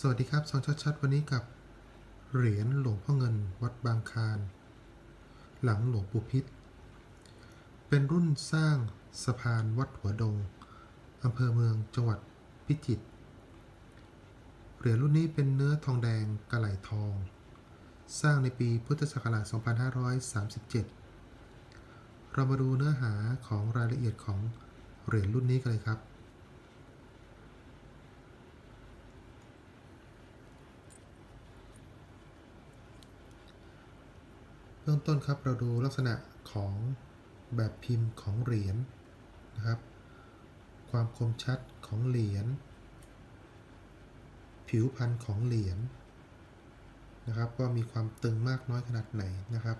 สวัสดีครับสองชัดๆวันนี้กับ เหรียญหลวงพ่อเงินวัดบางคารหลังหลวงปู่พิษ เป็นรุ่นสร้างสะพานวัดหัวดงอำเภอเมืองจังหวัดพิจิตรเหรียญรุ่นนี้เป็นเนื้อทองแดงกระไหลทอง สร้างในปีพุทธศักราช 2537 เรามาดูเนื้อหาของรายละเอียดของเหรียญรุ่นนี้กันเลยครับ เบื้องต้นครับเราดูลักษณะของแบบพิมพ์ของเหรียญนะครับ ความคมชัดของเหรียญ ผิวพันธุ์ของเหรียญนะครับ ว่ามีความตึงมากน้อยขนาดไหนนะครับ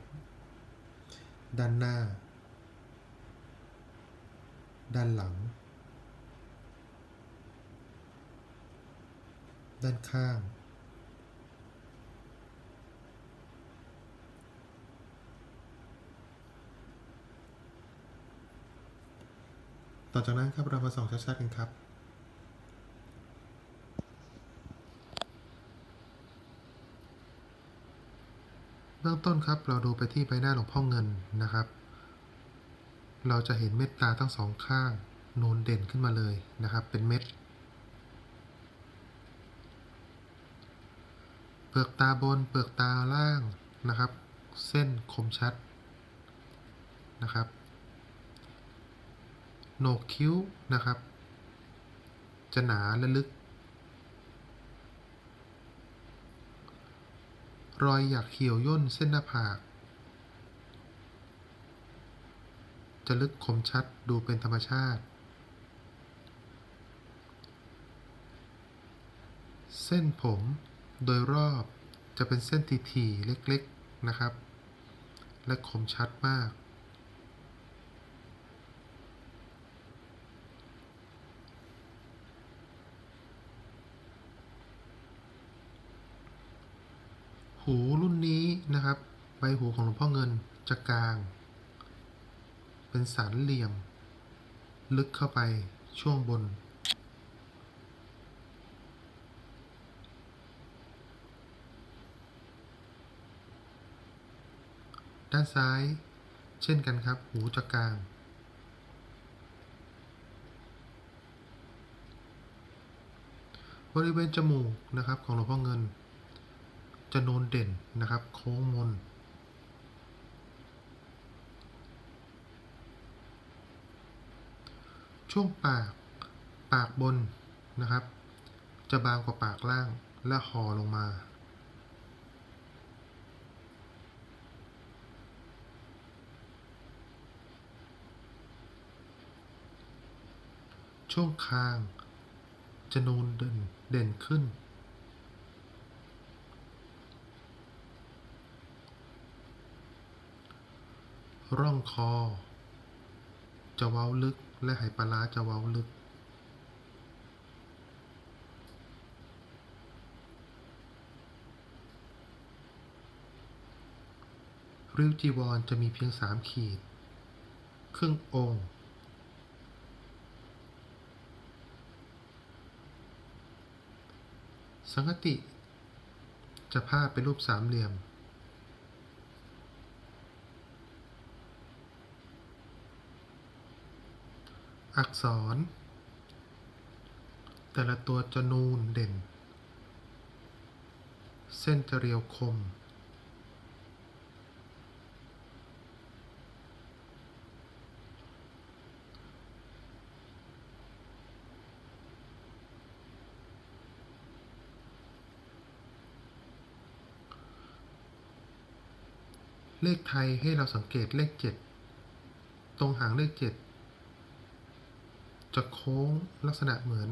ด้านหน้า ด้านหลัง ด้านข้าง ต่อจากนั้นครับเรามาส่องชัดๆกันครับเบื้องต้นครับเราดูไปที่ใบหน้าหลวงพ่อเงินนะครับ เราจะเห็นเม็ดตาทั้งสองข้างนูนเด่นขึ้นมาเลยนะครับ เป็นเม็ดเปลือกตาบนเปลือกตาล่างนะครับ เส้นคมชัดนะครับ โหนกคิ้วนะครับ จะหนาและลึก รอยหยักเขียวย่นเส้นหน้าผาก จะลึกคมชัดดูเป็นธรรมชาติ เส้นผมโดยรอบจะเป็นเส้นทีๆเล็กๆนะครับ และคมชัดมาก หูรุ่นนี้นะครับ ใบหูของหลวงพ่อเงินจะกลาง เป็นสามเหลี่ยม ลึกเข้าไปช่วงบน ด้านซ้าย เช่นกันครับ หูจะกลางบริเวณจมูกนะครับของหลวงพ่อเงิน จะโนนเด่นนะครับ โค้งมน ช่วงปากปากบนนะครับ จะบางกว่าปากล่างและห่อลงมาช่วงคาง จะนูนเด่นเด่นขึ้น ร่องคอ จะเว้าลึกและไหปลาร้าจะเว้าลึก ริ้วจีวรจะมีเพียงสามขีด ครึ่งองค์ สังคติ จะพาเป็นรูปสามเหลี่ยม อักษร แต่ละตัวจะนูนเด่น เส้นจะเรียวคม เลขไทยให้เราสังเกตเลขเจ็ดตรงหางเลขเจ็ด จะโค้งลักษณะเหมือน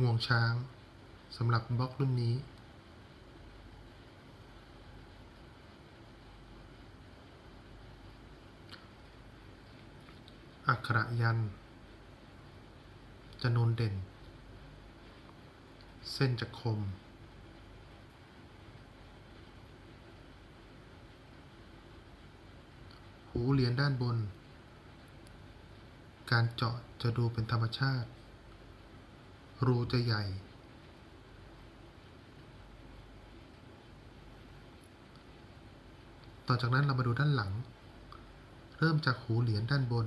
งวงช้างสำหรับบล็อกรุ่นนี้ อักขระยัน จะนนเด่น เส้นจะคม หูเหรียญด้านบน การเจาะจะดูเป็นธรรมชาติ รูจะใหญ่ ต่อจากนั้นเรามาดูด้านหลัง เริ่มจากหูเหรียญด้านบน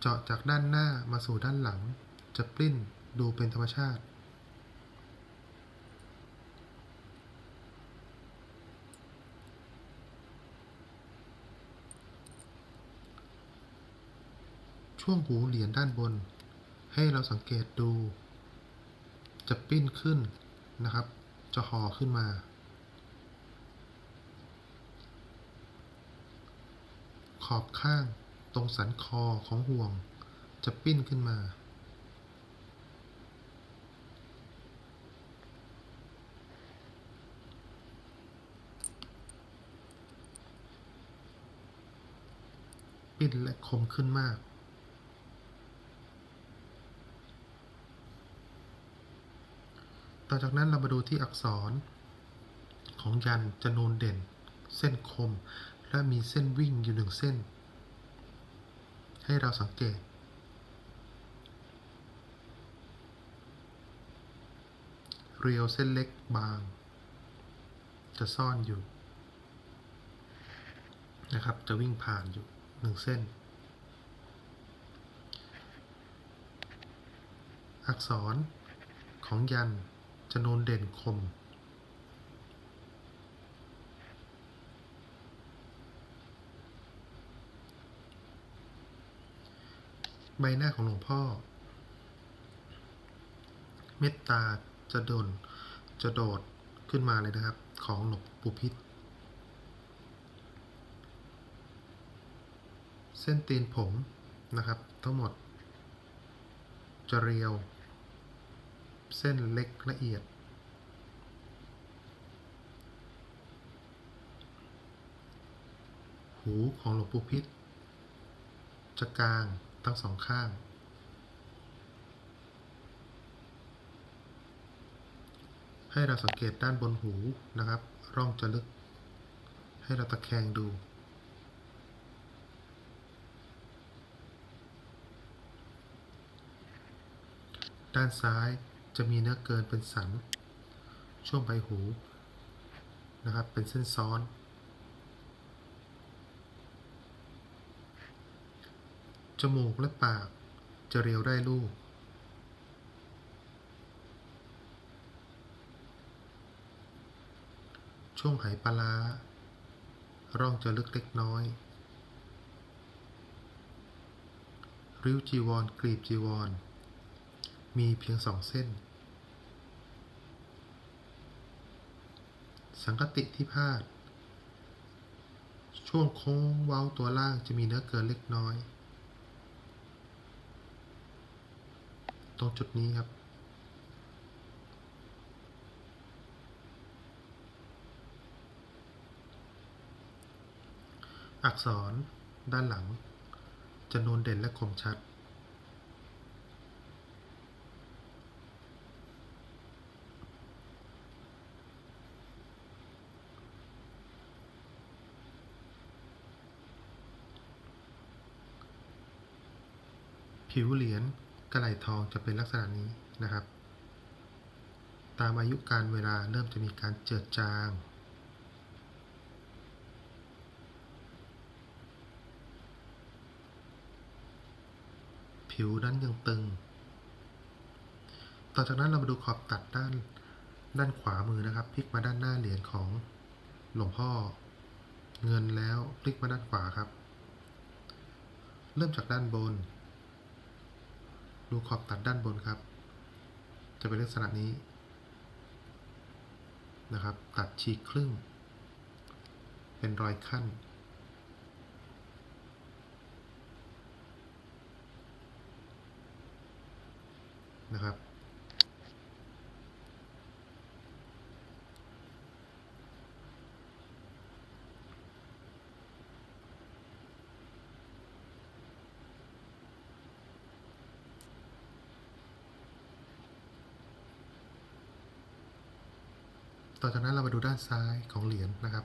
เจาะจากด้านหน้ามาสู่ด้านหลัง จะปลิ้นดูเป็นธรรมชาติ ช่วงหูเหรียญด้านบน ให้เราสังเกตดู จะปิ้นขึ้นนะครับ จะห่อขึ้นมา ขอบข้างตรงสันคอของห่วง จะปิ้นขึ้นมาปิ้นและคมขึ้นมาก ต่อจากนั้นเรามาดูที่อักษร ของยันจะนูนเด่น เส้นคม และมีเส้นวิ่งอยู่หนึ่งเส้น ให้เราสังเกต เรียวเส้นเล็กบาง จะซ่อนอยู่ นะครับ จะวิ่งผ่านอยู่หนึ่งเส้น อักษรของยัน จะนูนเด่นคม ใบหน้าของหลวงพ่อ เมตตาจะโดนจะโดดขึ้นมาเลยนะครับ ของหลวงปู่พิษเส้นตีนผมนะครับ ทั้งหมดจะเรียว เส้นเล็กละเอียด หูของหลวงปู่พิษจะกลางทั้งสองข้าง ให้เราสังเกตด้านบนหูนะครับ ร่องจะลึก ให้เราตะแคงดูด้านซ้าย จะมีเนื้อเกินเป็นสัน ช่วงใบหูนะครับ เป็นเส้นซ้อน จมูกและปากจะเรียวได้ลูก ช่วงไหปลาร้าร่องจะลึกเล็กน้อย ริ้วจีวรกรีบจีวร มีเพียงสองเส้น สังกติที่พาด ช่วงโค้งเว้าตัวล่างจะมีเนื้อเกินเล็กน้อย ตรงจุดนี้ครับอักษรด้านหลังจะนูนเด่นและคมชัด ผิวเหรียญกระไหลทองจะเป็นลักษณะนี้นะครับ ตามอายุการเวลาเริ่มจะมีการเจือจาง ผิวนั้นยังตึง ต่อจากนั้นเรามาดูขอบตัดด้านด้านขวามือนะครับพลิกมาด้านหน้าเหรียญของหลวงพ่อเงินแล้วพลิกมาด้านขวาครับ เริ่มจากด้านบน ดูขอบตัดด้านบนครับ จะเป็นลักษณะนี้นะครับ ตัดฉีกครึ่ง เป็นรอยขั้น นะครับ ต่อจากนั้นเรามาดูด้านซ้ายของเหรียญนะครับ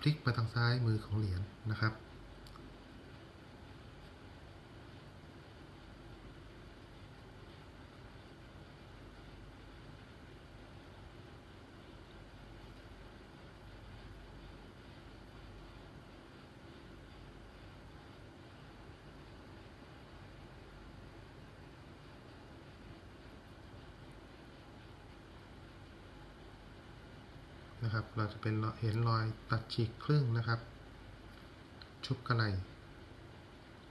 พลิกมาทางซ้ายมือของเหรียญนะครับ น นะครับ เราจะเป็นเห็นรอยตัดฉีกครึ่งนะครับ ชุบกระไหล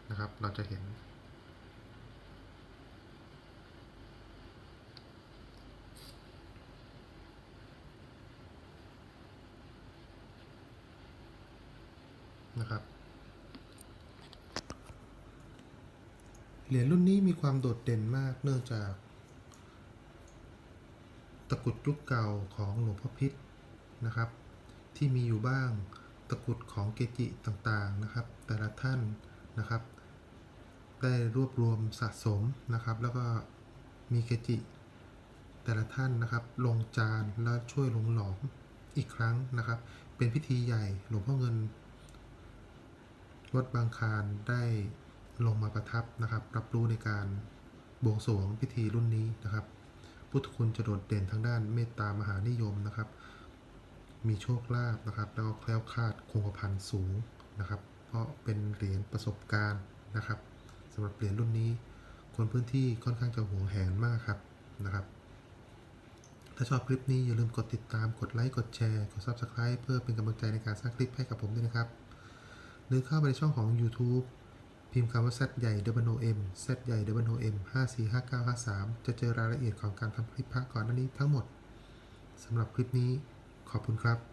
นะครับ เราจะเห็น นะครับเหรียญรุ่นนี้มีความโดดเด่นมากเนื่องจาก ตะกุดยุคเก่าของหลวงพ่อพิษ นะครับ ที่มีอยู่บ้างตะกรุดของเกจิต่างๆนะครับ แต่ละท่านนะครับ ได้รวบรวมสะสมนะครับ แล้วก็มีเกจิ แต่ละท่านนะครับ ลงจานแล้วช่วยลงหลอมอีกครั้งนะครับ เป็นพิธีใหญ่หลวงพ่อเงินวัดบางคานได้ลงมาประทับนะครับ รับรู้ในการบวงสรวงพิธีรุ่นนี้นะครับ พุทธคุณจะโดดเด่นทางด้านเมตตามหานิยมนะครับ มีโชคลาภนะครับ แล้วก็แคล้วคลาดคงกระพันสูงนะครับ เพราะเป็นเหรียญประสบการณ์นะครับสำหรับเหรียญรุ่นนี้ คนพื้นที่ค่อนข้างจะหวงแหนมากครับนะครับ ถ้าชอบคลิปนี้อย่าลืมกดติดตามกดไลค์กดแชร์กด Subscribe เพื่อเป็นกำลังใจในการสร้างคลิปให้กับผมด้วยนะครับ หรือเข้าไปในช่องของ YouTube พิมพ์คำว่า Z ใหญ่ W M Z ใหญ่ W M 545953 จะเจอรายละเอียดของการทำคลิปพระก่อนหน้านี้ทั้งหมดสำหรับคลิปนี้ ขอบคุณครับ